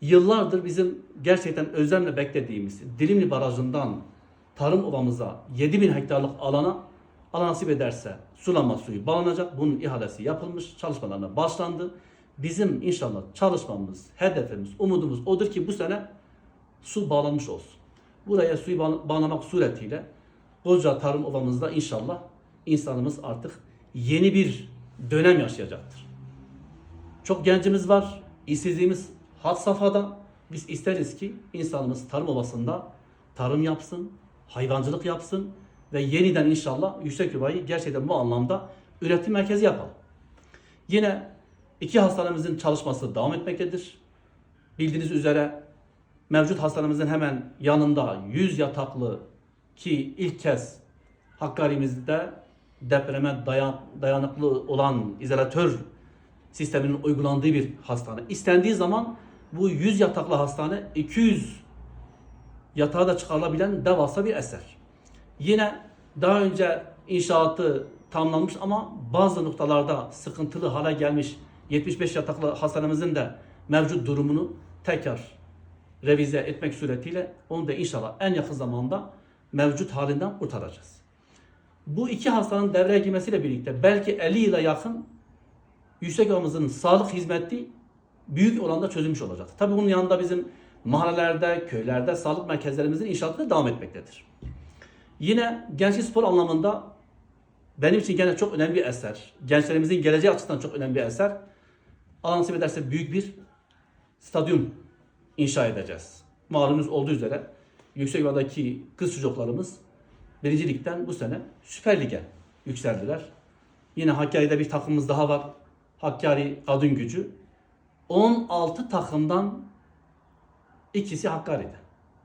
yıllardır bizim gerçekten özlemle beklediğimiz Dilimli Barajı'ndan tarım ovamıza 7000 hektarlık alana Allah nasip ederse sulama suyu bağlanacak. Bunun ihalesi yapılmış, çalışmalarına başlandı. Bizim inşallah çalışmamız, hedefimiz, umudumuz odur ki bu sene su bağlanmış olsun. Buraya suyu bağ- bağlamak suretiyle koca tarım ovamızda inşallah insanımız artık yeni bir dönem yaşayacaktır. Çok gencimiz var, işsizliğimiz had safhada. Biz isteriz ki insanımız tarım ovasında tarım yapsın, hayvancılık yapsın ve yeniden inşallah Yüksek Yuva'yı gerçekten bu anlamda üretim merkezi yapalım. Yine iki hastanemizin çalışması devam etmektedir. Bildiğiniz üzere mevcut hastanemizin hemen yanında 100 yataklı ki ilk kez Hakkari'mizde depreme dayan, dayanıklı olan izolatör sisteminin uygulandığı bir hastane. İstendiği zaman bu 100 yataklı hastane 200 yatağa da çıkarılabilen devasa bir eser. Yine daha önce inşaatı tamamlanmış ama bazı noktalarda sıkıntılı hale gelmiş 75 yataklı hastanemizin de mevcut durumunu tekrar revize etmek suretiyle onu da inşallah en yakın zamanda mevcut halinden kurtaracağız. Bu iki hastanın devreye girmesiyle birlikte belki 50 yıla yakın yüksek sağlık hizmeti büyük oranda çözülmüş olacak. Tabii bunun yanında bizim mahallelerde, köylerde sağlık merkezlerimizin inşaatı da devam etmektedir. Yine gençlik spor anlamında benim için gene çok önemli bir eser. Gençlerimizin geleceği açısından çok önemli bir eser. Allah nasip ederse büyük bir stadyum inşa edeceğiz. Malumunuz olduğu üzere Yüksekova'daki kız çocuklarımız birinci ligden bu sene Süper Lig'e yükseldiler. Yine Hakkari'de bir takımımız daha var. Hakkari Kadın Gücü. 16 takımdan ikisi Hakkari'de.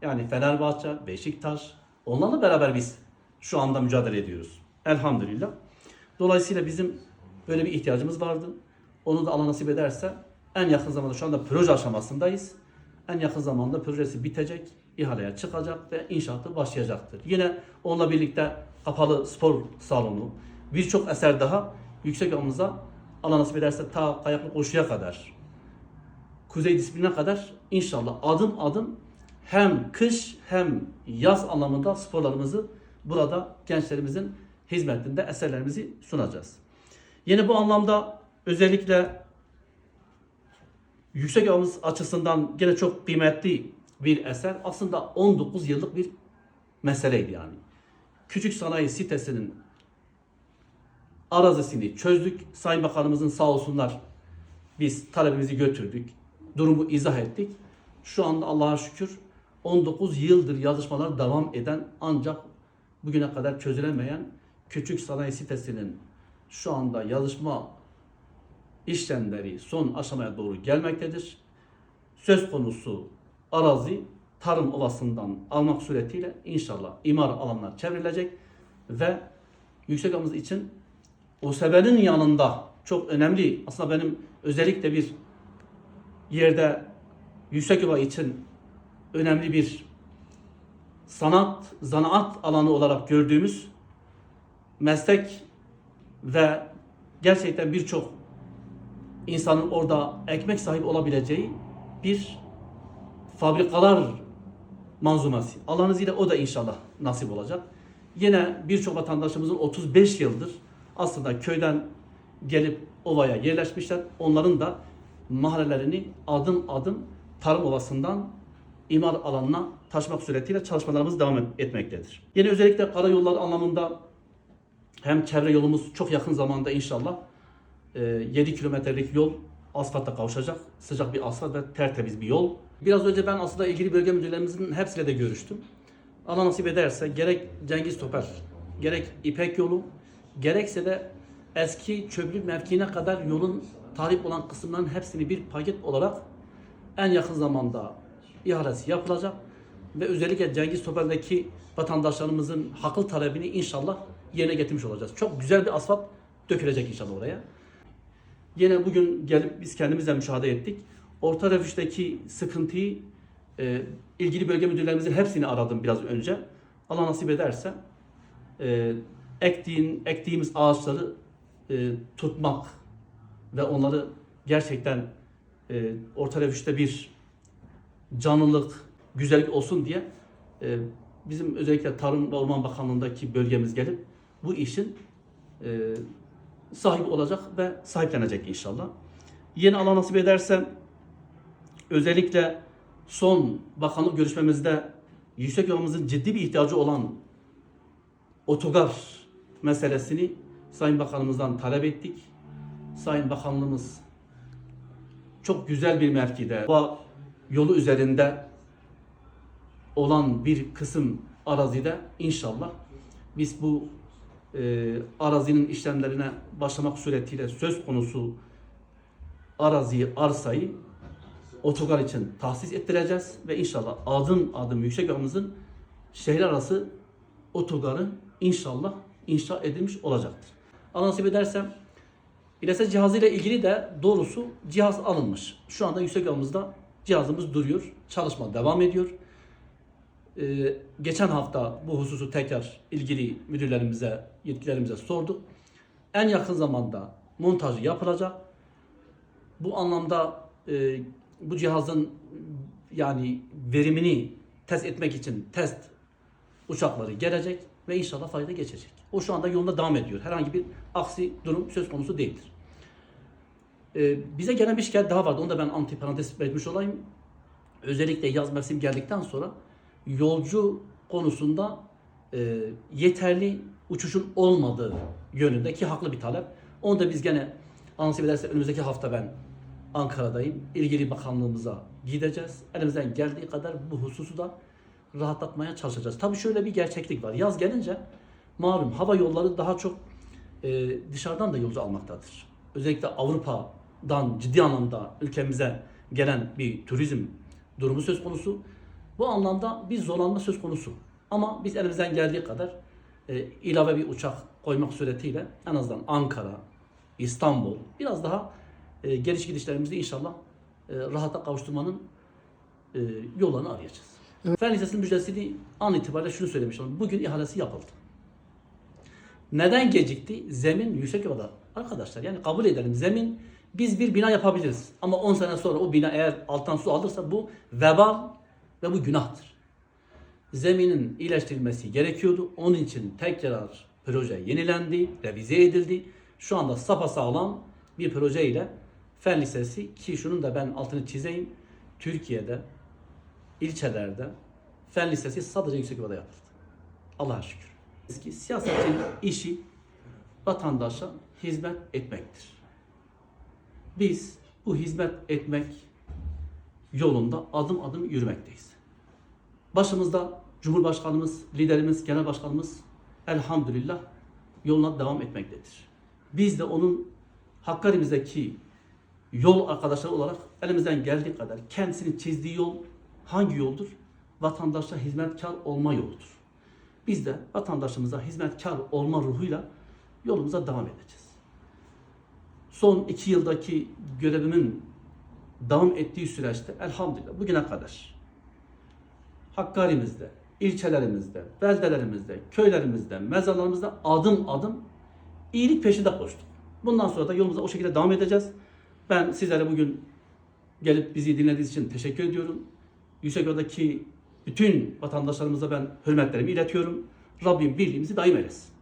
Yani Fenerbahçe, Beşiktaş onlarla beraber biz şu anda mücadele ediyoruz. Elhamdülillah. Dolayısıyla bizim böyle bir ihtiyacımız vardı. Onu da Allah nasip ederse en yakın zamanda şu anda proje aşamasındayız. En yakın zamanda projesi bitecek, ihaleye çıkacak ve inşaatı başlayacaktır. Yine onunla birlikte kapalı spor salonu, birçok eser daha yüksek amımıza Allah nasip ederse ta kayaklı koşuya kadar, kuzey disipline kadar inşallah adım adım hem kış hem yaz anlamında sporlarımızı burada gençlerimizin hizmetinde eserlerimizi sunacağız. Yine bu anlamda özellikle yüksek avımız açısından gene çok kıymetli bir eser. Aslında 19 yıllık bir meseleydi yani. Küçük sanayi sitesinin arazisini çözdük. Sayın Bakanımızın sağ olsunlar biz talebimizi götürdük. Durumu izah ettik. Şu anda Allah'a şükür 19 yıldır yazışmalar devam eden ancak bugüne kadar çözülemeyen küçük sanayi sitesinin şu anda yazışma işlemleri son aşamaya doğru gelmektedir. Söz konusu arazi tarım ovasından almak suretiyle inşallah imar alanlar çevrilecek ve yüksek için OSB'nin yanında çok önemli aslında benim özellikle bir yerde yüksek ova için önemli bir sanat, zanaat alanı olarak gördüğümüz meslek ve gerçekten birçok insanın orada ekmek sahibi olabileceği bir fabrikalar manzumesi. Allah'ın izniyle o da inşallah nasip olacak. Yine birçok vatandaşımızın 35 yıldır aslında köyden gelip ovaya yerleşmişler. Onların da mahallelerini adım adım tarım ovasından imar alanına taşımak suretiyle çalışmalarımız devam et- etmektedir. Yine özellikle karayolları anlamında hem çevre yolumuz çok yakın zamanda inşallah e, 7 kilometrelik yol asfalta kavuşacak. Sıcak bir asfalt ve tertemiz bir yol. Biraz önce ben aslında ilgili bölge müdürlerimizin hepsiyle de görüştüm. Allah nasip ederse gerek Cengiz Toper, gerek İpek yolu, gerekse de eski çöplük mevkiine kadar yolun talip olan kısımların hepsini bir paket olarak en yakın zamanda ihalesi yapılacak ve özellikle Cengiz Topel'deki vatandaşlarımızın haklı talebini inşallah yerine getirmiş olacağız. Çok güzel bir asfalt dökülecek inşallah oraya. Yine bugün gelip biz kendimizle müşahede ettik. Orta refüjdeki sıkıntıyı e, ilgili bölge müdürlerimizin hepsini aradım biraz önce. Allah nasip ederse e, ektiğin, ektiğimiz ağaçları e, tutmak ve onları gerçekten e, orta refüjde bir canlılık, güzellik olsun diye e, bizim özellikle Tarım ve Orman Bakanlığı'ndaki bölgemiz gelip bu işin e, sahibi olacak ve sahiplenecek inşallah. Yeni Allah nasip ederse özellikle son bakanlık görüşmemizde yüksek yolumuzun ciddi bir ihtiyacı olan otogar meselesini Sayın Bakanımızdan talep ettik. Sayın Bakanlığımız çok güzel bir mevkide, bu yolu üzerinde olan bir kısım arazide inşallah biz bu e, arazinin işlemlerine başlamak suretiyle söz konusu araziyi, arsayı otogar için tahsis ettireceğiz ve inşallah adım adım yüksek yolumuzun şehir arası otogarı inşallah inşa edilmiş olacaktır. Allah nasip edersem İLS cihazı ile ilgili de doğrusu cihaz alınmış. Şu anda yüksek yolumuzda cihazımız duruyor. Çalışma devam ediyor. Ee, geçen hafta bu hususu tekrar ilgili müdürlerimize, yetkililerimize sorduk. En yakın zamanda montajı yapılacak. Bu anlamda e, bu cihazın yani verimini test etmek için test uçakları gelecek ve inşallah fayda geçecek. O şu anda yolunda devam ediyor. Herhangi bir aksi durum söz konusu değildir. Ee, bize gelen bir şikayet daha vardı. Onu da ben antiparantez belirtmiş olayım. Özellikle yaz mevsim geldikten sonra yolcu konusunda e, yeterli uçuşun olmadığı yönünde ki haklı bir talep. Onu da biz gene anonsip ederse önümüzdeki hafta ben Ankara'dayım. İlgili bakanlığımıza gideceğiz. Elimizden geldiği kadar bu hususu da rahatlatmaya çalışacağız. Tabii şöyle bir gerçeklik var. Yaz gelince malum hava yolları daha çok e, dışarıdan da yolcu almaktadır. Özellikle Avrupa'dan ciddi anlamda ülkemize gelen bir turizm durumu söz konusu. Bu anlamda bir zorlanma söz konusu. Ama biz elimizden geldiği kadar e, ilave bir uçak koymak suretiyle en azından Ankara, İstanbul biraz daha e, geliş gidişlerimizi inşallah e, rahata kavuşturmanın e, yollarını arayacağız. Fen Lisesi'nin müjdesini an itibariyle şunu söylemiş olalım. Bugün ihalesi yapıldı. Neden gecikti? Zemin yüksek yolda. Arkadaşlar yani kabul edelim zemin biz bir bina yapabiliriz. Ama 10 sene sonra o bina eğer alttan su alırsa bu vebal ve bu günahtır. Zeminin iyileştirilmesi gerekiyordu. Onun için tekrar proje yenilendi, revize edildi. Şu anda sapasağlam bir proje ile Fen Lisesi ki şunun da ben altını çizeyim. Türkiye'de ilçelerde Fen Lisesi sadece yüksek yolda yapıldı. Allah'a şükür. Siyasetin işi vatandaşa hizmet etmektir. Biz bu hizmet etmek yolunda adım adım yürümekteyiz. Başımızda Cumhurbaşkanımız, liderimiz, genel başkanımız elhamdülillah yoluna devam etmektedir. Biz de onun Hakkari'mizdeki yol arkadaşları olarak elimizden geldiği kadar kendisinin çizdiği yol hangi yoldur? Vatandaşa hizmetkar olma yoludur. Biz de vatandaşımıza hizmetkar olma ruhuyla yolumuza devam edeceğiz. Son iki yıldaki görevimin devam ettiği süreçte elhamdülillah bugüne kadar Hakkari'mizde, ilçelerimizde, beldelerimizde, köylerimizde, mezarlarımızda adım adım iyilik peşinde koştuk. Bundan sonra da yolumuza o şekilde devam edeceğiz. Ben sizlere bugün gelip bizi dinlediğiniz için teşekkür ediyorum. Yüksekoğlu'daki bütün vatandaşlarımıza ben hürmetlerimi iletiyorum. Rabbim birliğimizi daim eylesin.